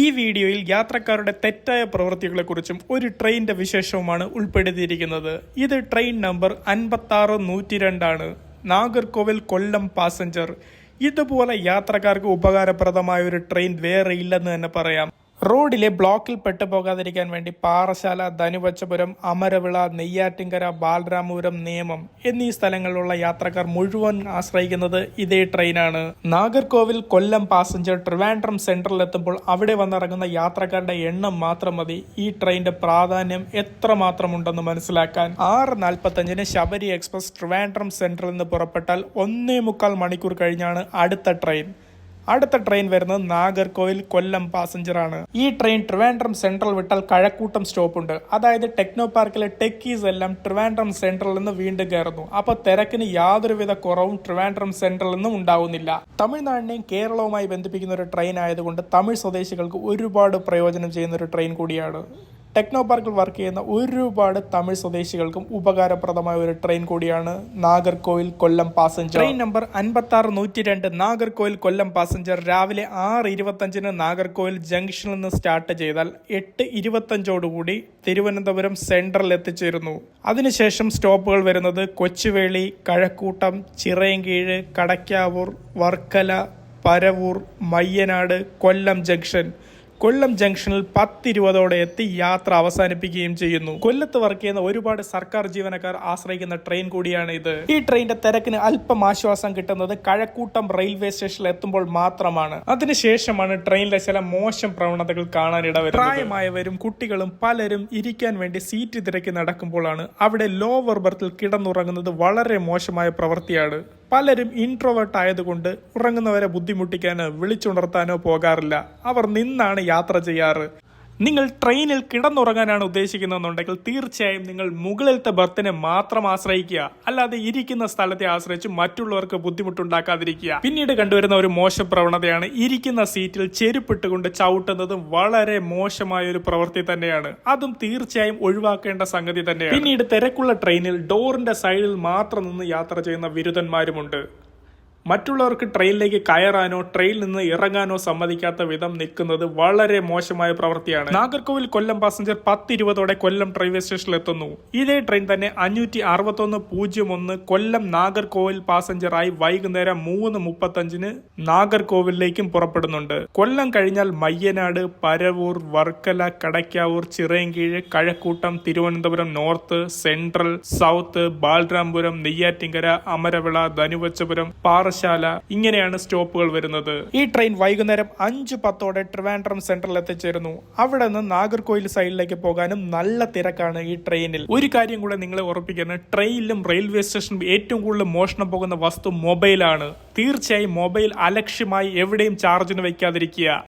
ഈ വീഡിയോയിൽ യാത്രക്കാരുടെ തെറ്റായ പ്രവൃത്തികളെക്കുറിച്ചും ഒരു ട്രെയിനിന്റെ വിശേഷവുമാണ് ഉൾപ്പെടുത്തിയിരിക്കുന്നത്. ഇത് ട്രെയിൻ നമ്പർ അൻപത്തി ആറ് നൂറ്റി രണ്ടാണ് നാഗർകോവിൽ കൊല്ലം പാസഞ്ചർ. ഇതുപോലെ യാത്രക്കാർക്ക് ഉപകാരപ്രദമായ ഒരു ട്രെയിൻ വേറെ ഇല്ലെന്ന് തന്നെ പറയാം. റോഡിലെ ബ്ലോക്കിൽ പെട്ടു പോകാതിരിക്കാൻ വേണ്ടി പാറശാല ധനുവച്ചപുരം അമരവിള നെയ്യാറ്റിങ്കര ബാലരാമപുരം നിയമം എന്നീ സ്ഥലങ്ങളിലുള്ള യാത്രക്കാർ മുഴുവൻ ആശ്രയിക്കുന്നത് ഇതേ ട്രെയിനാണ്. നാഗർകോവിൽ കൊല്ലം പാസഞ്ചർ ട്രിവാൻഡ്രം സെൻട്രലിൽ എത്തുമ്പോൾ അവിടെ വന്നിറങ്ങുന്ന യാത്രക്കാരുടെ എണ്ണം മാത്രം മതി. ഈ ട്രെയിനിന്റെ പ്രാധാന്യം എത്രമാത്രം ഉണ്ടെന്ന് മനസ്സിലാക്കാൻ ആറ് നാൽപ്പത്തഞ്ചിന് ശബരി എക്സ്പ്രസ് ട്രിവാൻഡ്രം സെൻട്രലിൽ നിന്ന് പുറപ്പെട്ടാൽ ഒന്നേ മുക്കാൽ മണിക്കൂർ കഴിഞ്ഞാണ് അടുത്ത ട്രെയിൻ. അടുത്ത ട്രെയിൻ വരുന്നത് നാഗർകോയിൽ കൊല്ലം പാസഞ്ചർ ആണ്. ഈ ട്രെയിൻ ട്രിവാൻഡ്രം സെൻട്രൽ വിട്ടാൽ കഴക്കൂട്ടം സ്റ്റോപ്പ് ഉണ്ട്. അതായത് ടെക്നോ പാർക്കിലെ ടെക്കീസ് എല്ലാം ട്രിവാൻഡ്രം സെൻട്രലിൽ നിന്ന് വീണ്ടും കയറുന്നു. അപ്പൊ തിരക്കിന് യാതൊരുവിധ കുറവും ട്രിവാൻഡ്രം സെൻട്രലിൽ നിന്നും ഉണ്ടാവുന്നില്ല. തമിഴ്നാടിനെയും കേരളവുമായി ബന്ധിപ്പിക്കുന്ന ഒരു ട്രെയിൻ ആയതുകൊണ്ട് തമിഴ് സ്വദേശികൾക്ക് ഒരുപാട് പ്രയോജനം ചെയ്യുന്ന ഒരു ട്രെയിൻ കൂടിയാണ്. ടെക്നോ പാർക്കിൽ വർക്ക് ചെയ്യുന്ന ഒരുപാട് തമിഴ് സ്വദേശികൾക്കും ഉപകാരപ്രദമായ ഒരു ട്രെയിൻ കൂടിയാണ് Nagercoil Kollam passenger. Train number അൻപത്തി ആറ് നൂറ്റി രണ്ട് നാഗർകോയിൽ കൊല്ലം പാസഞ്ചർ. രാവിലെ ആറ് ഇരുപത്തഞ്ചിന് നാഗർകോയിൽ ജംഗ്ഷനിൽ നിന്ന് സ്റ്റാർട്ട് ചെയ്താൽ എട്ട് ഇരുപത്തഞ്ചോടുകൂടി തിരുവനന്തപുരം സെൻട്രൽ എത്തിച്ചേരുന്നു. അതിനുശേഷം സ്റ്റോപ്പുകൾ വരുന്നത് കൊച്ചുവേളി കഴക്കൂട്ടം ചിറയൻകീഴ് കടയ്ക്കാവൂർ വർക്കല പരവൂർ മയ്യനാട് കൊല്ലം ജംഗ്ഷൻ. കൊല്ലം ജംഗ്ഷനിൽ പത്തിരുപതോടെ എത്തി യാത്ര അവസാനിപ്പിക്കുകയും ചെയ്യുന്നു. കൊല്ലത്ത് വർക്ക് ചെയ്യുന്ന ഒരുപാട് സർക്കാർ ജീവനക്കാർ ആശ്രയിക്കുന്ന ട്രെയിൻ കൂടിയാണ് ഇത് ഈ ട്രെയിനിന്റെ തിരക്കിന് അല്പം ആശ്വാസം കിട്ടുന്നത് കഴക്കൂട്ടം റെയിൽവേ സ്റ്റേഷനിൽ എത്തുമ്പോൾ മാത്രമാണ്. അതിനുശേഷമാണ് ട്രെയിനിലെ ചില മോശം പ്രവണതകൾ കാണാനിടവരുന്നത് പ്രായമായവരും കുട്ടികളും പലരും ഇരിക്കാൻ വേണ്ടി സീറ്റ് തിരക്കി നടക്കുമ്പോഴാണ് അവിടെ ലോവർ ബർത്തിൽ കിടന്നുറങ്ങുന്നത് വളരെ മോശമായ പ്രവൃത്തിയാണ്. പലരും ഇൻട്രോവേർട്ട് ആയതുകൊണ്ട് ഉറങ്ങുന്നവരെ ബുദ്ധിമുട്ടിക്കാനോ വിളിച്ചുണർത്താനോ പോകാറില്ല. അവർ നിന്നാണ് യാത്ര ചെയ്യാറ്. നിങ്ങൾ ട്രെയിനിൽ കിടന്നുറങ്ങാനാണ് ഉദ്ദേശിക്കുന്നതെന്നുണ്ടെങ്കിൽ തീർച്ചയായും നിങ്ങൾ മുകളിലത്തെ ബർത്തിനെ മാത്രം ആശ്രയിക്കുക. അല്ലാതെ ഇരിക്കുന്ന സ്ഥലത്തെ ആശ്രയിച്ച് മറ്റുള്ളവർക്ക് ബുദ്ധിമുട്ടുണ്ടാക്കാതിരിക്കുക. പിന്നീട് കണ്ടുവരുന്ന ഒരു മോശ പ്രവണതയാണ് ഇരിക്കുന്ന സീറ്റിൽ ചെരുപ്പിട്ടുകൊണ്ട് ചവിട്ടുന്നതും വളരെ മോശമായ ഒരു പ്രവൃത്തി തന്നെയാണ്. അതും തീർച്ചയായും ഒഴിവാക്കേണ്ട സംഗതി തന്നെയാണ്. പിന്നീട് തിരക്കുള്ള ട്രെയിനിൽ ഡോറിന്റെ സൈഡിൽ മാത്രം നിന്ന് യാത്ര ചെയ്യുന്ന ബിരുദന്മാരുമുണ്ട് മറ്റുള്ളവർക്ക് ട്രെയിനിലേക്ക് കയറാനോ ട്രെയിനിൽ നിന്ന് ഇറങ്ങാനോ സമ്മതിക്കാത്ത വിധം നിൽക്കുന്നത് വളരെ മോശമായ പ്രവൃത്തിയാണ്. നാഗർകോവിൽ കൊല്ലം പാസഞ്ചർ പത്ത് ഇരുപതോടെ കൊല്ലം റെയിൽവേ സ്റ്റേഷനിൽ എത്തുന്നു. ഇതേ ട്രെയിൻ തന്നെ അഞ്ഞൂറ്റി അറുപത്തൊന്ന് പൂജ്യം ഒന്ന് കൊല്ലം നാഗർകോവിൽ പാസഞ്ചറായി വൈകുന്നേരം മൂന്ന് മുപ്പത്തഞ്ചിന് നാഗർകോവിലേക്കും പുറപ്പെടുന്നുണ്ട്. കൊല്ലം കഴിഞ്ഞാൽ Mayyanad Paravur Varkala Kadakkavoor Chirayinkeezhu Kazhakkoottam Thiruvananthapuram north central south Balaramapuram Neyyattinkara Amaravila Dhanuvachapuram Parassala ഇങ്ങനെയാണ് സ്റ്റോപ്പുകൾ വരുന്നത്. ഈ ട്രെയിൻ വൈകുന്നേരം അഞ്ച് പത്തോടെ ട്രിവാൻഡ്രം സെന്ററിൽ എത്തിച്ചേരുന്നു. അവിടെ നിന്ന് നാഗർകോയിൽ സൈഡിലേക്ക് പോകാനും നല്ല തിരക്കാണ് ഈ ട്രെയിനിൽ. ഒരു കാര്യം കൂടെ നിങ്ങളെ ഉറപ്പിക്കുന്നത് ട്രെയിനിലും റെയിൽവേ സ്റ്റേഷനിലും ഏറ്റവും കൂടുതൽ മോഷണം പോകുന്ന വസ്തു മൊബൈലാണ്. തീർച്ചയായും മൊബൈൽ അലക്ഷ്യമായി എവിടെയും ചാർജിന് വയ്ക്കാതിരിക്കുക.